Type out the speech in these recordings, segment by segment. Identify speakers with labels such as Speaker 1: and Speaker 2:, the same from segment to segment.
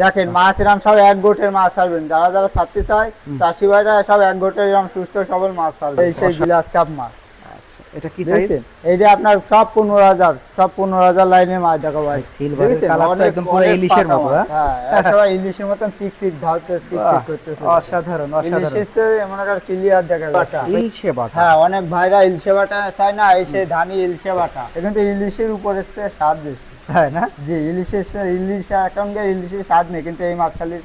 Speaker 1: দেখেন মাছ এরকম সব এক গোটের মাছ ছাড়বেন। যারা যারা ছাড়তে চায় চাষি ভাইরা সব এক গোটের এরকম সুস্থ সবল মাছ ছাড়বে এই সেই গ্লাস কাপ মাছ।
Speaker 2: আচ্ছা এটা কি সাইজ
Speaker 1: আপনার সব সব লাইনের দেখো ভাই।
Speaker 2: একদম পুরো ইলিশের মতো।
Speaker 1: হ্যাঁ? একেবারে ইলিশের করতেছে।
Speaker 2: অসাধারণ
Speaker 1: মনে ক্লিয়ার দেখা যাচ্ছে
Speaker 2: ইলশে বাটা।
Speaker 1: হ্যাঁ অনেক ভাইরা ইলশে বাটা চায় না এসে ধানি ইলশে বাটা। কিন্তু ইলিশের উপরে স্বাদ বেশি।
Speaker 2: হ্যাঁ না?
Speaker 1: জি ইলিশের ইলিশ এখনকার ইলিশের স্বাদ নেই কিন্তু এই মাছ খালি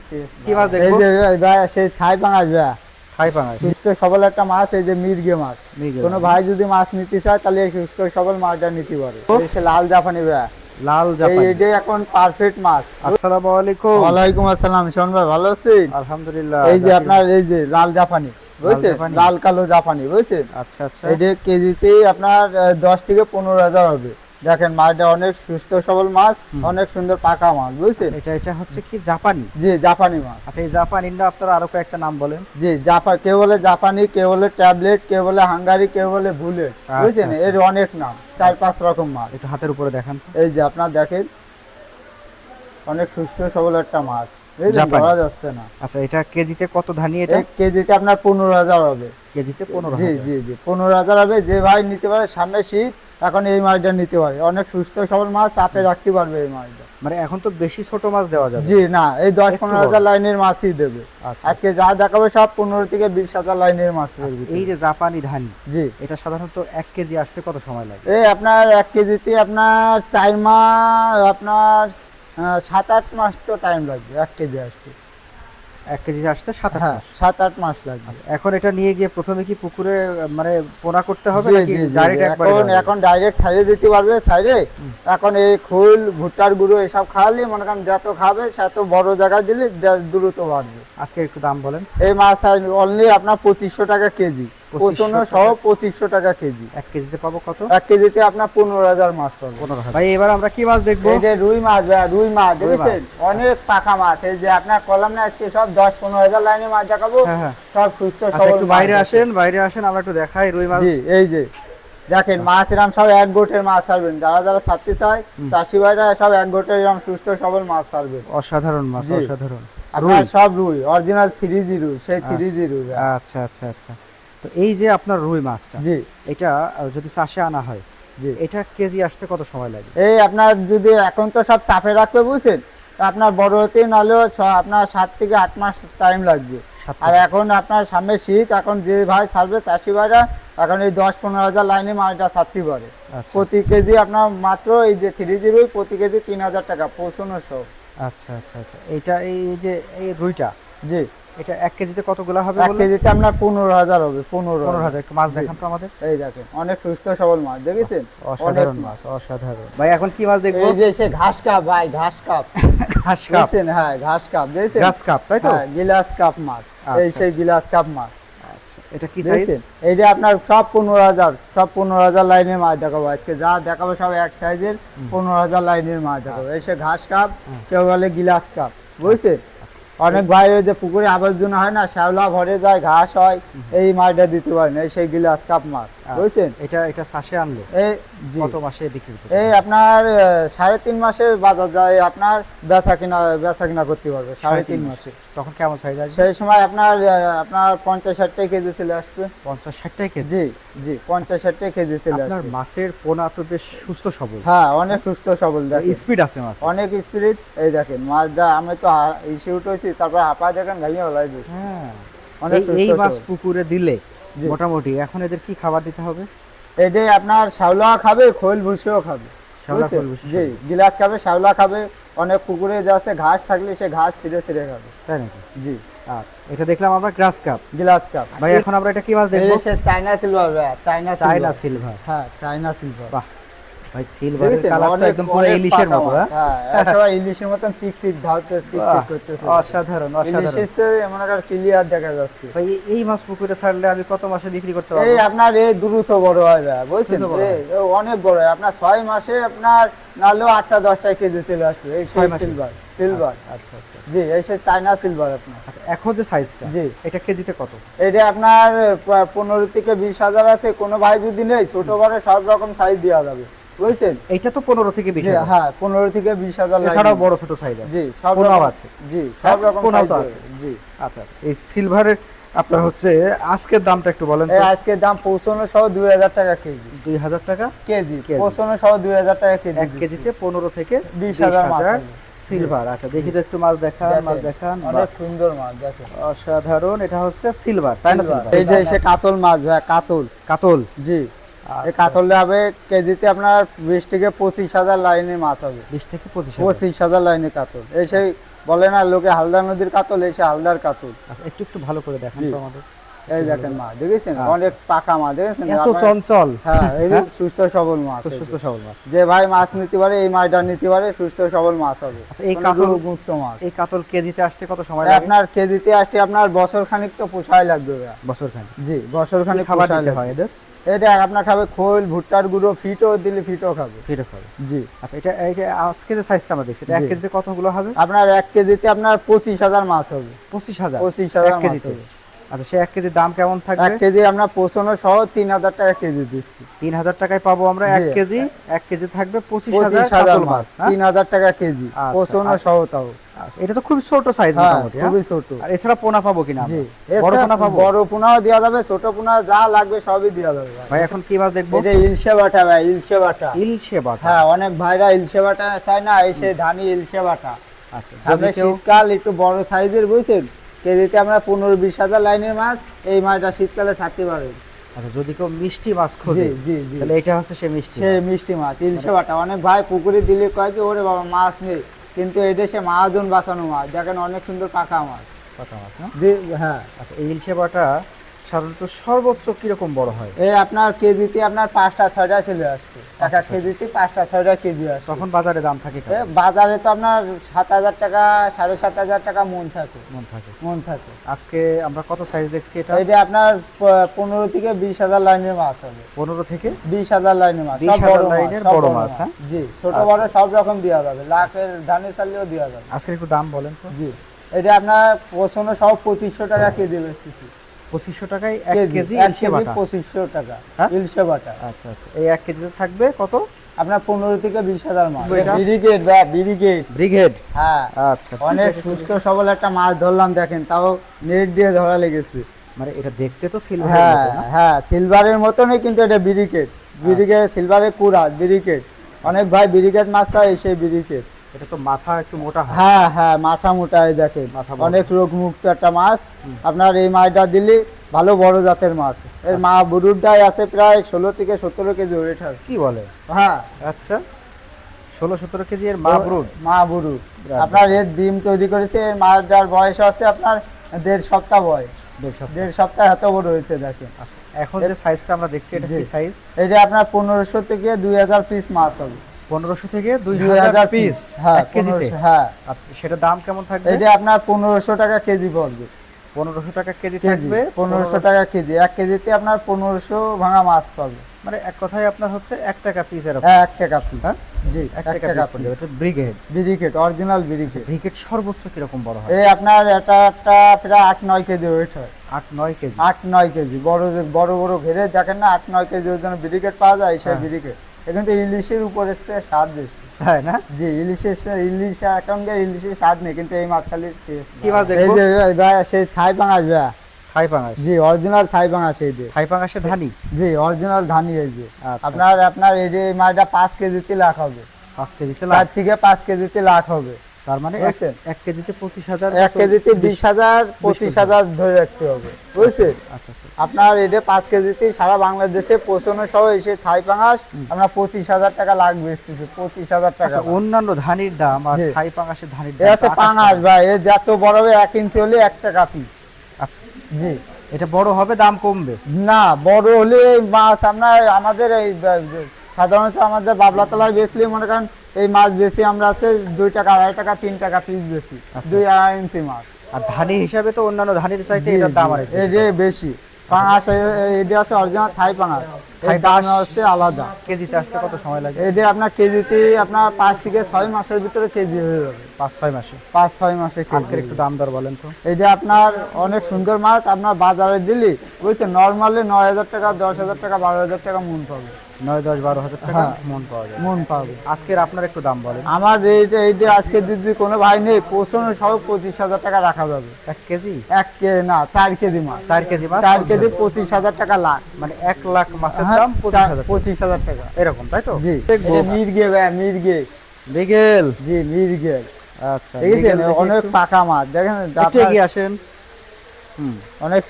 Speaker 2: কি মাছ
Speaker 1: এই যে ভাই সেই থাই পাঙাশ ভাই।
Speaker 2: খাই পাঙাশ।
Speaker 1: সুস্থ সবল একটা মাছ এই যে মির্গে মাছ। কোনো ভাই যদি মাছ নিতে চায় তাহলে এই সুস্থ সবল মাছটা নিতে পারে। সে লাল জাপানি ভাই।
Speaker 2: লাল
Speaker 1: এই
Speaker 2: জাপানি
Speaker 1: এটাই এখন পারফেক্ট মাছ।
Speaker 2: আসসালামু আলাইকুম।
Speaker 1: ওয়ালাইকুম আসসালাম শোন ভাই ভালো আছেন?
Speaker 2: আলহামদুলিল্লাহ
Speaker 1: এই যে আপনার এই যে লাল জাপানি বুঝছেন? লাল কালো জাপানি বুঝছেন?
Speaker 2: আচ্ছা আচ্ছা।
Speaker 1: এটা কেজিতে আপনার দশ থেকে পনেরো হাজার হবে। দেখেন মাছটা অনেক সুস্থ সবল মাছ অনেক সুন্দর পাকা মাছ বুঝছেন?
Speaker 2: এটা এটা হচ্ছে কি জাপানি?
Speaker 1: জি জাপানি মাছ।
Speaker 2: আচ্ছা এই জাপানির না আপনারা আরও কয়েকটা নাম বলেন।
Speaker 1: জি জাপান কে বলে জাপানি কে বলে ট্যাবলেট কে বলে হাঙ্গারি কে বলে বুলেট
Speaker 2: আচ্ছা,
Speaker 1: বুঝছেন?
Speaker 2: আচ্ছা।
Speaker 1: এর অনেক নাম চার পাঁচ রকম মাছ।
Speaker 2: একটু হাতের উপরে দেখান
Speaker 1: এই যে আপনার দেখেন অনেক সুস্থ সবল একটা মাছ। ধরা যাচ্ছে না।
Speaker 2: আচ্ছা এটা কেজিতে কত ধানি এটা?
Speaker 1: কেজিতে আপনার পনেরো হাজার হবে।
Speaker 2: কেজিতে পনেরো
Speaker 1: জি জি জি পনেরো হাজার হবে। যে ভাই নিতে পারে সামনে শীত এখন এই মাছটা নিতে পারে। অনেক সুস্থ সবল মাছ চাপে রাখতে পারবে এই মাছটা।
Speaker 2: মানে এখন তো বেশি ছোট মাছ দেওয়া যাবে।
Speaker 1: জি না এই দশ পনেরো হাজার লাইনের মাছই দেবে।
Speaker 2: আচ্ছা
Speaker 1: আজকে যা দেখাবে সব পনেরো থেকে বিশ হাজার লাইনের মাছ
Speaker 2: আচ্ছা, এই যে জাপানি ধান
Speaker 1: জি।
Speaker 2: এটা সাধারণত এক কেজি আসতে কত সময় লাগে?
Speaker 1: এই আপনার এক কেজিতে আপনার চার মাস আপনার সাত আট মাস তো টাইম লাগবে এক কেজি আসতে।
Speaker 2: এক কেজি আসতে সাত আট
Speaker 1: হ্যাঁ। সাত আট মাস লাগবে।
Speaker 2: আচ্ছা, এখন এটা নিয়ে গিয়ে প্রথমে কি পুকুরে মানে পোনা করতে হবে নাকি ডাইরেক্ট।
Speaker 1: এখন এখন ডাইরেক্ট সাইডে দিতে পারবে সাইডে এখন এই খোল ভুট্টার গুঁড়ো এসব খাওয়ালে মনে করেন যত খাবে সেত বড় জায়গা দিলে দ্রুত বাড়বে।
Speaker 2: আজকে একটু দাম বলেন।
Speaker 1: এই মাছ অনলি আপনার পঁচিশশো টাকা কেজি।
Speaker 2: 2500
Speaker 1: পচনো সহ পঁচিশশো টাকা কেজি।
Speaker 2: এক কেজিতে পাবো কত?
Speaker 1: এক কেজিতে আপনার পনেরো হাজার মাছ পাবে।
Speaker 2: পনেরো ভাই এবার আমরা কি মাছ দেখব?
Speaker 1: এই যে রুই মাছ ভাই, রুই মাছ দেখেছেন? অনেক পাকা মাছ। এই যে আপনার কলম না আজকে সব দশ পনেরো হাজার লাইনে মাছ দেখাবো।
Speaker 2: হ্যাঁ হ্যাঁ।
Speaker 1: সব সুস্থ
Speaker 2: আচ্ছা একটু বাইরে আসেন বাইরে আসেন আমরা একটু দেখাই রুই মাছ।
Speaker 1: এই যে দেখেন মাছ এরকম সব এক গোটের মাছ ছাড়বেন। যারা যারা ছাড়তে চায় চাষি ভাইরা সব এক গোটের সুস্থ সবল মাছ ছাড়বেন।
Speaker 2: অসাধারণ মাছ। অসাধারণ।
Speaker 1: আপনার সব রুই অরিজিনাল থ্রি জি রুই সেই থ্রি জি রুই
Speaker 2: আচ্ছা আচ্ছা আচ্ছা। তো এই যে আপনার রুই মাছটা
Speaker 1: জি।
Speaker 2: এটা যদি চাষে আনা হয়
Speaker 1: জি।
Speaker 2: এটা কেজি আসতে কত সময় লাগে?
Speaker 1: এই আপনার যদি এখন তো সব চাপে রাখবে বুঝছেন তা আপনার বড় হতে নাহলেও ছ- আপনার সাত থেকে আট মাস টাইম লাগবে। আর এখন আপনার সামনে শীত এখন যে ভাই ছাড়বে চাষি ভাইরা এখন এই দশ পনেরো হাজার লাইনে মাছটা ছাড়তে পারে।
Speaker 2: আচ্ছা।
Speaker 1: প্রতি কেজি আপনার মাত্র এই যে থ্রি জি রুই প্রতি কেজি তিন হাজার টাকা পৌঁছানো সহ
Speaker 2: আচ্ছা আচ্ছা আচ্ছা। এইটা এই এই যে এই রুইটা
Speaker 1: জি।
Speaker 2: এটা এক কেজিতে কতগুলো হবে
Speaker 1: এক? কেজিতে আপনার পনেরো হাজার হবে পনেরো
Speaker 2: পনেরো হাজার। একটু মাছ দেখান তো আমাদের।
Speaker 1: এই দেখেন অনেক সুস্থ সবল মাছ দেখেছেন?
Speaker 2: অসাধারণ মাছ অসাধারণ। ভাই এখন কি মাছ দেখব?
Speaker 1: এই যে সে ঘাস কাপ ভাই ঘাস কাপ।
Speaker 2: ঘাস কাপ।
Speaker 1: হ্যাঁ ঘাস কাপ দেখছেন?
Speaker 2: ঘাস কাপ তাই তো?
Speaker 1: হ্যাঁ গিলাস কাপ মাছ। এই
Speaker 2: আচ্ছা,
Speaker 1: সেই গিলাস কাপ মাছ।
Speaker 2: আচ্ছা এটা কি সাইজ
Speaker 1: এই যে আপনার সব পনেরো হাজার সব পনেরো হাজার লাইনের মাছ দেখাবো। আজকে যা দেখাবো সব এক সাইজের পনেরো হাজার লাইনের মাছ দেখাবো। এই সে ঘাস কাপ কেউ বলে গিলাস কাপ। বুঝছেন? অনেক ভাই ওই যে পুকুরে আবর্জনা হয় না শ্যাওলা ভরে যায় ঘাস হয় এই মাছটা দিতে পারেন এই সেই গিলাস কাপ মাছ বুঝছেন?
Speaker 2: এটা এটা চাষে আনলে?
Speaker 1: এই
Speaker 2: কত মাসে বিক্রি
Speaker 1: এই আপনার সাড়ে তিন মাসে বাজার যায় আপনার বেচা কিনা বেচা কিনা করতে পারবে সাড়ে তিন মাসে।
Speaker 2: তখন কেমন আছে
Speaker 1: সেই সময় আপনার আপনার পঞ্চাশ ষাট টাকা কেজি চলে আসবে।
Speaker 2: পঞ্চাশ ষাট টাকা কেজি?
Speaker 1: জি জি পঞ্চাশ ষাট টাকা কেজি চলে
Speaker 2: আপনার
Speaker 1: আসবে।
Speaker 2: মাছের পোনা তো বেশ সুস্থ সবল।
Speaker 1: হ্যাঁ অনেক সুস্থ সবল দেখেন।
Speaker 2: স্পিড আছে মাছ
Speaker 1: অনেক স্পিরিট এই দেখেন মাছটা আমি তো হা- ইসে উঠেছি তারপর হাঁপা দেখেন গাইয়ে হলাই দিচ্ছি।
Speaker 2: হ্যাঁ।
Speaker 1: অনেক
Speaker 2: এই- মাছ পুকুরে দিলে মোটামুটি এখন এদের কি খাবার দিতে হবে?
Speaker 1: এটাই আপনার শ্যাওলা খাবে খোল ভুসিও খাবে। জি গিলাস খাবে শ্যাওলা খাবে অনেক পুকুরে যাচ্ছে ঘাস থাকলে সে ঘাস ছিঁড়ে ছিঁড়ে খাবে।
Speaker 2: তাই নাকি?
Speaker 1: জি।
Speaker 2: আচ্ছা এটা দেখলাম আমরা গ্রাস কাপ।
Speaker 1: গিলাস কাপ।
Speaker 2: ভাই এখন আমরা এটা কি মাছ দেখব?
Speaker 1: সে China silver China
Speaker 2: China
Speaker 1: silver.
Speaker 2: Silver.
Speaker 1: হ্যাঁ চাইনা সিলভার।
Speaker 2: বাহ ভাই সিলভারের
Speaker 1: দেখেছেন?
Speaker 2: কালার তো
Speaker 1: অনেক-
Speaker 2: একদম পুরো ইলিশের মতো হ্যাঁ?
Speaker 1: হ্যাঁ একেবারে ইলিশের মতন চিকচিক চিকচিক করতেছে।
Speaker 2: অসাধারণ অসাধারণ।
Speaker 1: ইলিশের চেয়ে মনে করেন ক্লিয়ার দেখা যাচ্ছে।
Speaker 2: ভাই এই- মাছ পুকুরে ছাড়লে আমি কত মাসে বিক্রি করতে
Speaker 1: এই আপনার এই দ্রুত বড় হয় ভাই বুঝছেন? অনেক বড় হয়। আপনার ছয় মাসে আপনার কেজি চলে আসবে। এই
Speaker 2: ছয় মাসে?
Speaker 1: সিলভার সিলভার
Speaker 2: আচ্ছা আচ্ছা
Speaker 1: জি এই সে চাইনা সিলভার আপনার।
Speaker 2: আচ্ছা এখন যে সাইজটা
Speaker 1: জি।
Speaker 2: এটা কেজিতে কত?
Speaker 1: এটা আপনার প- পনেরো থেকে বিশ হাজার আছে। কোনো ভাই যদি নেই ছোট বড় সব রকম সাইজ দেওয়া যাবে। বুঝছেন?
Speaker 2: এইটা তো পনেরো থেকে বিশ
Speaker 1: জি,
Speaker 2: হাজার।
Speaker 1: হ্যাঁ পনেরো থেকে বিশ হাজার
Speaker 2: এছাড়াও বড় ছোট সাইজ আছে।
Speaker 1: জি সব রকম-
Speaker 2: আছে।
Speaker 1: জি
Speaker 2: হ্যাঁ,
Speaker 1: সব রকম
Speaker 2: পোনাও তো আছে।
Speaker 1: জি।
Speaker 2: আচ্ছা আচ্ছা। এই সিলভারের আপনার হচ্ছে আজকের দামটা একটু বলেন
Speaker 1: এই দাম পৌঁছানো সহ দুই হাজার টাকা কেজি।
Speaker 2: দুই হাজার টাকা
Speaker 1: কেজি। পৌঁছানো সহ দুই হাজার টাকা কেজি
Speaker 2: কেজিতে পনেরো থেকে
Speaker 1: মাছ
Speaker 2: সিলভার আচ্ছা দেখি তো একটু মাছ দেখান মাছ দেখান।
Speaker 1: অনেক সুন্দর মাছ দেখেন।
Speaker 2: অসাধারণ এটা হচ্ছে সিলভার চাইনা সিলভার
Speaker 1: এই যে কাতল মাছ ভাই কাতল।
Speaker 2: কাতল।
Speaker 1: জি। এই
Speaker 2: আচ্ছা,
Speaker 1: কাতলটা হবে কেজিতে আপনার বিশ থেকে পঁচিশ হাজার লাইনের মাছ হবে।
Speaker 2: বিশ থেকে পঁচিশ
Speaker 1: পঁচিশ হাজার লাইনের কাতল। এই সেই বলে না লোকে হালদা নদীর কাতল এসে হালদার কাতল।
Speaker 2: আচ্ছা একটু একটু ভালো করে দেখান তো আমাদের।
Speaker 1: এই দেখেন মাছ দেখেছেন?
Speaker 2: আচ্ছা।
Speaker 1: অনেক পাকা মাছ দেখেছেন?
Speaker 2: এত চঞ্চল।
Speaker 1: হ্যাঁ এই
Speaker 2: হ্যাঁ?
Speaker 1: সুস্থ সবল মাছ এই।
Speaker 2: সুস্থ সবল মাছ।
Speaker 1: যে ভাই মাছ নিতে পারে এই মাছটা নিতে পারে সুস্থ সবল মাছ হবে।
Speaker 2: আচ্ছা, এই কাতল-
Speaker 1: মুক্ত মাছ।
Speaker 2: এই কাতল কেজিতে আসতে কত সময় লাগে?
Speaker 1: আপনার কেজিতে আসতে আপনার বছর খানিক তো পোষায় লাগবে
Speaker 2: বছর খানি
Speaker 1: জি বছর খানিক
Speaker 2: খাবার দিতে হয় এদের?
Speaker 1: এটা আপনার খাবে খোল ভুট্টার গুঁড়ো ফিটও দিলে ফিটও খাবে।
Speaker 2: ফিরে খাবে।
Speaker 1: জি।
Speaker 2: আচ্ছা এটা আজকে যে সাইজটা আমরা দেখছি। এক। কেজিতে কতগুলো হবে?
Speaker 1: আপনার এক কেজিতে আপনার পঁচিশ হাজার মাছ হবে।
Speaker 2: পঁচিশ হাজার।
Speaker 1: পঁচিশ হাজার
Speaker 2: কেজিতে।
Speaker 1: হবে।
Speaker 2: আচ্ছা সে এক কেজির দাম কেমন
Speaker 1: এক
Speaker 2: থাকবে
Speaker 1: কেজি আপনার পৌঁছানো সহ তিন হাজার টাকা কেজি দিচ্ছি।
Speaker 2: তিন হাজার টাকায় পাবো আমরা এক কেজি এক কেজি থাকবে পঁচিশ হাজার
Speaker 1: মাছ
Speaker 2: হ্যাঁ?
Speaker 1: তিন হাজার টাকা কেজি
Speaker 2: আচ্ছা,
Speaker 1: পৌঁছানো
Speaker 2: আচ্ছা।
Speaker 1: সহ তাও।
Speaker 2: আচ্ছা, এটা তো ছোট সাইজ
Speaker 1: হ্যাঁ
Speaker 2: মোটামুটি হ্যাঁ?
Speaker 1: খুবই ছোট।
Speaker 2: আর এছাড়া পোনা পাবো কিনা বড় পোনা পাবো?
Speaker 1: বড় পোনাও দেওয়া যাবে ছোট পোনা যা লাগবে সবই দেওয়া যাবে। ভাই।
Speaker 2: এখন কি মাছ দেখব?
Speaker 1: এটা ইলশে বাটা ভাই ইলশে বাটা।
Speaker 2: ইলশে বাটা?
Speaker 1: হ্যাঁ অনেক ভাইরা ইলশে বাটা চায় না এসে ধানি ইলশে বাটা।
Speaker 2: আচ্ছা
Speaker 1: শীতকাল একটু বড় সাইজের বুঝছেন? কেজিতে আমরা পনেরো বিশ হাজার লাইনের মাছ এই মাছটা শীতকালে ছাড়তে পারবে।
Speaker 2: আচ্ছা যদি কেউ মিষ্টি মাছ খোঁজে
Speaker 1: জি জি
Speaker 2: তাহলে এটা হচ্ছে সে মিষ্টি
Speaker 1: সে মিষ্টি মাছ ইলশে বাটা। অনেক ভাই পুকুরে দিলে কয় যে ওরে বাবা মাছ নেই। কিন্তু এটা সে মাহাজন বাঁচানো মাছ। দেখেন অনেক সুন্দর কাঁকা মাছ।
Speaker 2: পাকা মাছ না?
Speaker 1: জি হ্যাঁ।
Speaker 2: আচ্ছা এই ইলশে বাটা সাধারণত সর্বোচ্চ কীরকম বড় হয়?
Speaker 1: এই আপনার কেজিতে আপনার পাঁচটা ছয়টা আসছে।
Speaker 2: পাঁচটা,
Speaker 1: একটা কেজিতে পাঁচটা ছয়টা কেজি আসছে।
Speaker 2: তখন বাজারে দাম থাকে
Speaker 1: বাজারে তো আপনার সাত হাজার টাকা সাড়ে সাত হাজার টাকা মন থাকে।
Speaker 2: মন থাকে।
Speaker 1: মন থাকে।
Speaker 2: আজকে আমরা কত সাইজ দেখছি এটা?
Speaker 1: এটা আপনার পনেরো থেকে বিশ হাজার লাইনের মাছ হবে।
Speaker 2: পনেরো থেকে?
Speaker 1: বিশ হাজার লাইনের মাছ
Speaker 2: 20,000
Speaker 1: সব বড়
Speaker 2: লাইনের বড় মাছ, হ্যাঁ?
Speaker 1: জি ছোট
Speaker 2: আচ্ছা।
Speaker 1: বড় সব রকম দেওয়া যাবে। লাখের ধানের চালিয়েও দেওয়া যাবে।
Speaker 2: আজকে একটু দাম বলেন তো।
Speaker 1: জি এটা আপনার পছন্দ সব পঁচিশশো টাকা কেজি বেচতেছি।
Speaker 2: পঁচিশশো টাকায় এক কেজি ইলশে বাটা।
Speaker 1: পঁচিশশো টাকা
Speaker 2: হ্যাঁ?
Speaker 1: ইলশে বাটা।
Speaker 2: আচ্ছা আচ্ছা। এই এক কেজিতে থাকবে কত?
Speaker 1: আপনার পনেরো থেকে বিশ হাজার মাছ
Speaker 2: এটা?
Speaker 1: বিরিগেট বা বিরিগেট
Speaker 2: ব্রিগেড?
Speaker 1: হ্যাঁ।
Speaker 2: আচ্ছা
Speaker 1: অনেক সুস্থ সবল একটা মাছ ধরলাম দেখেন তাও নেট দিয়ে ধরা লেগেছে।
Speaker 2: মানে এটা দেখতে তো সিলভার
Speaker 1: হ্যাঁ হ্যাঁ সিলভারের মতনই কিন্তু এটা বিরিকেট বিরিকেট সিলভারের কুড়া বিরিকেট অনেক ভাই বিরিকেট মাছ চায় সেই বিরিকেট
Speaker 2: এটা তো মাথা একটু মোটা হ্যাঁ।
Speaker 1: হ্যাঁ মাথা
Speaker 2: মোটা।
Speaker 1: অনেক রোগ মুক্ত একটা মাছ। আপনার এই মাছটা দিলে ভালো বড় জাতের মাছ। এর মা বুরুরটাই আছে প্রায় ষোলো থেকে সতেরো কেজি ওয়েট আছে
Speaker 2: কি বলে?
Speaker 1: হ্যাঁ।
Speaker 2: আচ্ছা। ষোলো সতেরো কেজি এর মা ব্রুড।
Speaker 1: মা বুরু আপনার এর ডিম তৈরি করেছে এর মাছটার বয়স আছে আপনার দেড় সপ্তাহ বয়স।
Speaker 2: দেড় সপ্তাহ।
Speaker 1: দেড় সপ্তাহ এত বড় হয়েছে দেখেন।
Speaker 2: আচ্ছা এখন যে সাইজটা আমরা দেখছি এটা কি সাইজ
Speaker 1: এটা আপনার পনেরোশো থেকে দুই হাজার পিস মাছ হবে।
Speaker 2: পনেরোশো থেকে দুই হাজার পিস
Speaker 1: হ্যাঁ
Speaker 2: কেজিতে।
Speaker 1: হ্যাঁ।
Speaker 2: সেটা দাম কেমন থাকবে?
Speaker 1: এটা আপনার পনেরোশো টাকা কেজি পড়বে।
Speaker 2: পনেরোশো টাকা কেজি থাকবে
Speaker 1: পনেরোশো টাকা কেজি। এক কেজিতে আপনার পনেরোশো ভাঙা মাছ পাবে।
Speaker 2: মানে এক কথায় আপনার হচ্ছে এক টাকা পিস এরকম
Speaker 1: এক টাকা পিস
Speaker 2: হ্যাঁ?
Speaker 1: জি
Speaker 2: এক টাকা পিস ব্রিগেড
Speaker 1: বিরিকেট অরিজিনাল বিরিকেট
Speaker 2: ব্রিগেড সর্বোচ্চ কীরকম বড় হয়?
Speaker 1: এই আপনার এটা একটা প্রায় আট নয় কেজি ওয়েট হয়।
Speaker 2: আট নয় কেজি।
Speaker 1: আট নয় কেজি। বড় বড় বড় ঘেরে দেখেন না আট নয় কেজি ওজন বিরিকেট পাওয়া যায় সেই
Speaker 2: হ্যাঁ।
Speaker 1: এখন তো ইলিশের উপর স্বাদ বেশি।
Speaker 2: তাই না?
Speaker 1: জি ইলিশের ইলিশ এখনকার ইলিশের স্বাদ নেই কিন্তু এই মাছ খালি।
Speaker 2: কি মাছ
Speaker 1: এই যে ভাই, সেই থাই পাঙাশ ভাই।
Speaker 2: থাই পাঙাশ।
Speaker 1: জি অরিজিনাল থাই পাঙাশ এই যে।
Speaker 2: থাই পাঙাশে ধানি?
Speaker 1: জি অরিজিনাল ধানি এই যে।
Speaker 2: আচ্ছা।
Speaker 1: আপনার আপনার এই যে মাছটা পাঁচ কেজিতে লাখ হবে।
Speaker 2: পাঁচ কেজিতে লাখ?
Speaker 1: থেকে পাঁচ কেজিতে লাখ হবে।
Speaker 2: তার মানে এক- কেজিতে পঁচিশ হাজার
Speaker 1: এক কেজিতে বিশ হাজার পঁচিশ হাজার। ধরে রাখতে হবে বুঝছেন?
Speaker 2: আচ্ছা আচ্ছা
Speaker 1: আপনার এটা পাঁচ কেজিতে সারা বাংলাদেশে পৌঁছানো সহ এসে থাই পাঙাশ আমরা পঁচিশ হাজার টাকা লাগবে পঁচিশ হাজার টাকা
Speaker 2: আচ্ছা অন্যান্য ধানির দাম আর। থাই পাঙাশের ধানির দাম আকাশ
Speaker 1: পাঙাশ ভাই এ যত বড় হবে এক ইঞ্চি হলে এক টাকা পিস
Speaker 2: আচ্ছা।
Speaker 1: জি।
Speaker 2: এটা বড় হবে দাম কমবে?
Speaker 1: না বড় হলে মাছ আপনার আমাদের এই সাধারণত আমাদের বাবলা তলায় বেচলে মনে করেন এই মাছ বেশি আমরা আছে দুই টাকা আড়াই টাকা তিন টাকা পিস বেশি
Speaker 2: আচ্ছা।
Speaker 1: দুই আড়াই ইঞ্চি মাছ।
Speaker 2: আর ধানি হিসাবে তো অন্যান্য ধানির চাইতে এটার দাম
Speaker 1: আছে
Speaker 2: আর
Speaker 1: এই যে বেশি। পাঙাশ এটা আছে অরিজিনাল থাই পাঙাশ। হচ্ছে আলাদা।
Speaker 2: কেজিতে আসতে কত সময় লাগে?
Speaker 1: এটা আপনার কেজিতে আপনার পাঁচ থেকে ছয় মাসের ভিতরে কেজি হয়ে যাবে।
Speaker 2: পাঁচ ছয় মাসে?
Speaker 1: পাঁচ ছয় মাসে
Speaker 2: আজকের একটু দাম দর বলেন তো।
Speaker 1: এটা আপনার অনেক সুন্দর মাছ আপনার বাজারে দিলি বুঝছেন নর্মালি নয় হাজার টাকা দশ হাজার টাকা বারো হাজার টাকা মন পাবে।
Speaker 2: নয় দশ বারো হাজার টাকা
Speaker 1: হ্যাঁ।
Speaker 2: মন পাওয়া যায়
Speaker 1: মন পাবে।
Speaker 2: আজকের আপনার একটু দাম বলেন।
Speaker 1: আমার রেট এইটা আজকে যদি কোনো ভাই নেই পৌঁছানো সহ পঁচিশ হাজার টাকা রাখা যাবে।
Speaker 2: এক কেজি?
Speaker 1: এক কে না চার কেজি মাছ।
Speaker 2: চার কেজি মাছ?
Speaker 1: চার কেজি পঁচিশ হাজার টাকা লাখ।
Speaker 2: মানে এক লাখ মাছের দাম পঁচিশ হাজার টাকা।
Speaker 1: পঁচিশ হাজার টাকা।
Speaker 2: এরকম তাই তো?
Speaker 1: জি। মির্গে ভাই মির্গে জি
Speaker 2: আচ্ছা
Speaker 1: দেখেছেন? অনেক পাকা মাছ। দেখেন
Speaker 2: একটু আসেন। হুম।
Speaker 1: অনেক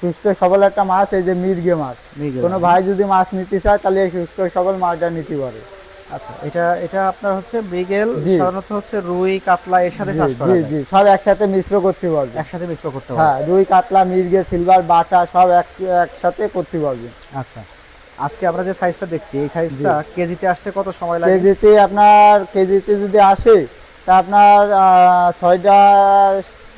Speaker 1: সুস্থ সবল একটা মাছ এই যে মির্গে মাছ। কোনো ভাই যদি মাছ নিতে চায় তাহলে এই সুস্থ সবল মাছটা নিতে পারে।
Speaker 2: আচ্ছা এটা এটা আপনার হচ্ছে বিগেল সাধারণত হচ্ছে রুই কাতলা এর সাথে চাষ করা
Speaker 1: জি জি সব একসাথে মিশ্র করতে পারবে
Speaker 2: একসাথে মিশ্র করতে
Speaker 1: হ্যাঁ
Speaker 2: হবে
Speaker 1: রুই কাতলা মির্গে সিলভার বাটা সব এক একসাথে করতে পারবে
Speaker 2: আচ্ছা। আজকে আমরা যে সাইজটা দেখছি এই সাইজটা কেজিতে আসতে কত সময় লাগে?
Speaker 1: কেজিতে আপনার কেজিতে যদি আসে তা আপনার ছয়টা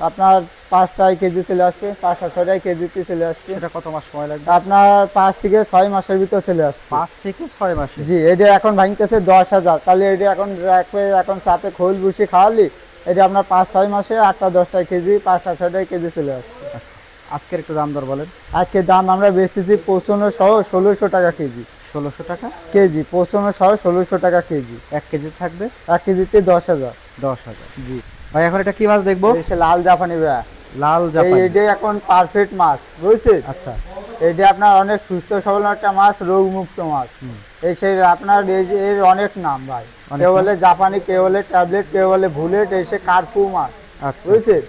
Speaker 1: আপনার পাঁচটায় কেজি চলে আসবে পাঁচটা ছয়টায় কেজিতে চলে আসবে।
Speaker 2: সেটা কত মাস সময় লাগবে?
Speaker 1: আপনার পাঁচ থেকে ছয় মাসের ভিতর চলে আসবে।
Speaker 2: পাঁচ থেকে ছয় মাস?
Speaker 1: জি এটা এখন ভাঙতেছে দশ হাজার। তাহলে এটা এখন রাখবে এখন চাপে খোল বসে খাওয়ালি এটা আপনার পাঁচ ছয় মাসে আটটা দশটায় কেজি পাঁচটা ছয়টায় কেজি চলে আসবে।
Speaker 2: আজকের একটু দাম দর বলেন।
Speaker 1: আজকে দাম আমরা বেচতেছি পঁচানো সহ ষোলোশো টাকা কেজি।
Speaker 2: ষোলোশো টাকা?
Speaker 1: কেজি পঁচানো সহ ষোলোশো টাকা কেজি।
Speaker 2: এক কেজি থাকবে?
Speaker 1: এক কেজিতে দশ হাজার।
Speaker 2: দশ হাজার।
Speaker 1: জি।
Speaker 2: ভাই এখন এটা কি মাছ দেখব?
Speaker 1: লাল জাপানি ভাইয়া
Speaker 2: লাল জাপানি।
Speaker 1: এটাই এখন পারফেক্ট মাছ বুঝছেন
Speaker 2: আচ্ছা।
Speaker 1: এটা আপনার অনেক সুস্থ সবল একটা মাছ রোগ মুক্ত মাছ এই সেই আপনার এই এর অনেক নাম ভাই। কেউ বলে জাপানি কেউ বলে ট্যাবলেট কেউ বলে বুলেট এই সে কার্পু মাছ।
Speaker 2: আচ্ছা।
Speaker 1: বুঝছেন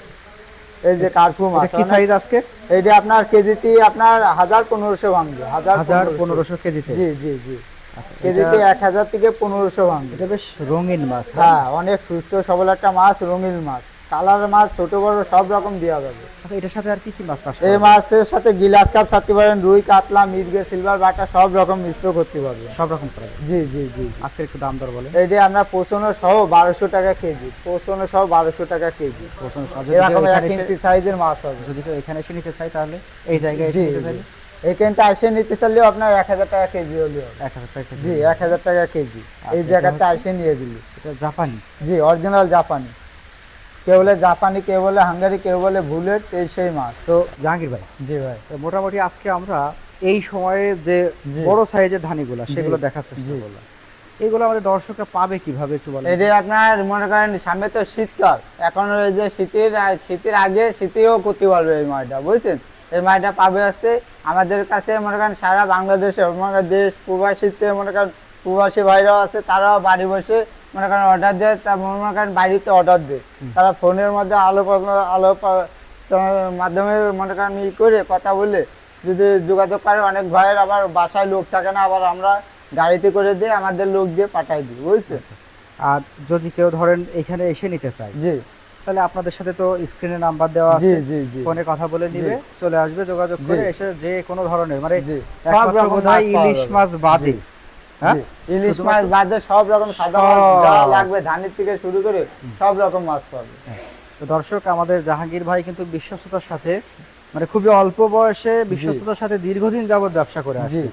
Speaker 1: এই যে কার্পু মাছ
Speaker 2: কি সাইজ আজকে?
Speaker 1: যে আপনার কেজিতে আপনার হাজার পনেরোশো ভাঙবে হাজার পনেরোশো।
Speaker 2: কেজিতে?
Speaker 1: জি জি জি।
Speaker 2: আচ্ছা,
Speaker 1: কেজিতে এক হাজার থেকে পনেরোশো ভাঙবে।
Speaker 2: এটা বেশ রঙিন মাছ
Speaker 1: হ্যাঁ অনেক সুস্থ সবল একটা মাছ রঙিন মাছ। কালার মাছ ছোট বড় সব রকম দেওয়া যাবে।
Speaker 2: আচ্ছা এটার সাথে আর কি কি মাছ চাষ
Speaker 1: এই মাছের সাথে গিলাস কাপ ছাড়তে পারেন রুই কাতলা মির্গে সিলভার বাটা সব রকম মিশ্র করতে পারবেন।
Speaker 2: সব রকম যায়।
Speaker 1: জি জি জি
Speaker 2: আজকের একটু দাম দর বলেন।
Speaker 1: এই যে আমরা পোষণো সহ বারোশো টাকা কেজি পোষণো সহ বারোশো টাকা কেজি।
Speaker 2: যদি কেউ
Speaker 1: এরকম এক ইঞ্চি সাইজের মাছ হবে।
Speaker 2: যদি কেউ এখানে এসে নিতে চায় তাহলে এই জায়গায় এসে নিতে
Speaker 1: জি।
Speaker 2: চাইলে।
Speaker 1: এইখানটা নিতে চাইলেও আপনার এক হাজার টাকা কেজি হলেও
Speaker 2: এক হাজার টাকা।
Speaker 1: জি এক হাজার টাকা কেজি। এই
Speaker 2: এটা
Speaker 1: জায়গাতে এসে নিয়ে দিলি
Speaker 2: এটা জাপানি?
Speaker 1: জি অরিজিনাল জাপানি। কেউ বলে জাপানি কেউ বলে হাঙ্গারি কেউ বলে বুলেট এই সেই মাছ।
Speaker 2: তো জাহাঙ্গীর ভাই
Speaker 1: জি ভাই।
Speaker 2: তো মোটামুটি আজকে আমরা এই সময়ে যে বড় সাইজের ধানিগুলা সেগুলো। দেখার চেষ্টা। করলাম। এগুলো আমাদের দর্শকরা পাবে কীভাবে একটু বলেন?
Speaker 1: এটা আপনার মনে করেন সামনে তো শীতকাল। এখন ওই যে শীতের শীতের আগে শীতেও করতে পারবে এই মাছটা বুঝছেন? এই মাছটা পাবে হচ্ছে আমাদের কাছে মনে করেন সারা বাংলাদেশে মনে করেন দেশ প্রবাসীতে মনে করেন প্রবাসী ভাইরাও আছে তারাও বাড়ি বসে মনে করেন অর্ডার দেয় তা মনে করেন বাড়িতে অর্ডার দেয়। তারা ফোনের মধ্যে আলো আলো মাধ্যমে মনে করেন ই করে কথা বলে যদি যোগাযোগ করে অনেক ভাইয়ের আবার বাসায় লোক থাকে না আবার আমরা গাড়িতে করে দিয়ে আমাদের লোক দিয়ে পাঠাই দিই বুঝছেন?
Speaker 2: আর যদি কেউ ধরেন এখানে এসে নিতে চায়
Speaker 1: জি।
Speaker 2: তাহলে আপনাদের সাথে তো স্ক্রিনে নাম্বার দেওয়া আছে
Speaker 1: জি জি।
Speaker 2: ফোনে কথা বলে নিবে চলে আসবে যোগাযোগ করে এসে যে কোনো ধরনের মানে
Speaker 1: সব রকম
Speaker 2: ইলিশ মাছ বাদে।
Speaker 1: ইলিশ
Speaker 2: শুধুমাত্র-
Speaker 1: মাছ বাদে সব রকম সাদা মাছ যা লাগবে ধানের থেকে শুরু করে সব রকম মাছ পাবে।
Speaker 2: তো দর্শক আমাদের জাহাঙ্গীর ভাই কিন্তু বিশ্বস্ততার সাথে মানে খুবই অল্প বয়সে বিশ্বস্ততার সাথে দীর্ঘদিন যাবত ব্যবসা করে আসছে।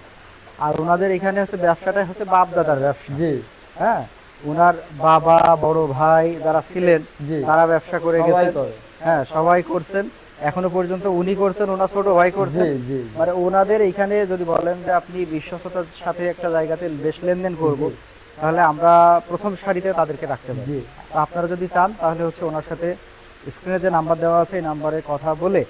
Speaker 2: আর ওনাদের এখানে হচ্ছে ব্যবসাটাই হচ্ছে বাপ দাদার ব্যবসা।
Speaker 1: জি।
Speaker 2: হ্যাঁ? ওনার বাবা বড় ভাই যারা ছিলেন তারা ব্যবসা করে গেছেন। হ্যাঁ সবাই করছেন। এখনও পর্যন্ত উনি করছেন ওনার ছোট ভাই
Speaker 1: জি
Speaker 2: করছেন। মানে ওনাদের এখানে যদি বলেন যে আপনি বিশ্বস্ততার সাথে একটা জায়গাতে বেশ লেনদেন করব তাহলে আমরা প্রথম সারিতে তাদেরকে রাখতে পারি। আপনারা যদি চান তাহলে হচ্ছে ওনার সাথে স্ক্রিনে যে নাম্বার দেওয়া আছে এই নাম্বারে কথা বলে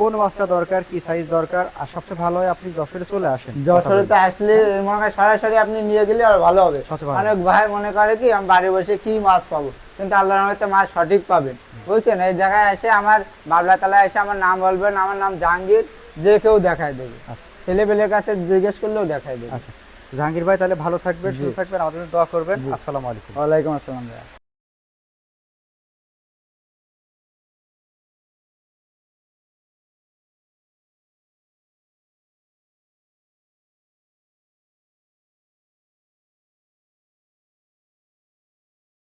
Speaker 2: কোন মাছটা দরকার কি সাইজ দরকার আর সবচেয়ে ভালো হয় আপনি যশোরে চলে আসেন।
Speaker 1: যশোরেতে আসলে মনে হয় সরাসরি আপনি নিয়ে গেলে আর ভালো হবে। অনেক ভাই মনে করে কি আমি বাড়ি বসে কি মাছ পাবো? কিন্তু আল্লাহর রহমতে মা সঠিক পাবেন। বুঝছেন? এই জায়গায় এসে আমার বাবলা তালা এসে আমার নাম বলবেন আমার নাম জাহাঙ্গীর যে কেউ দেখায় দেবে।
Speaker 2: ছেলে
Speaker 1: পেলের কাছে জিজ্ঞেস করলেও দেখায় দেবে।
Speaker 2: আচ্ছা। জাহাঙ্গীর ভাই তাহলে ভালো থাকবেন। সুস্থ থাকবেন আমাদের দোয়া করবেন। আসসালামু আলাইকুম।
Speaker 1: ওয়ালাইকুম আসসালাম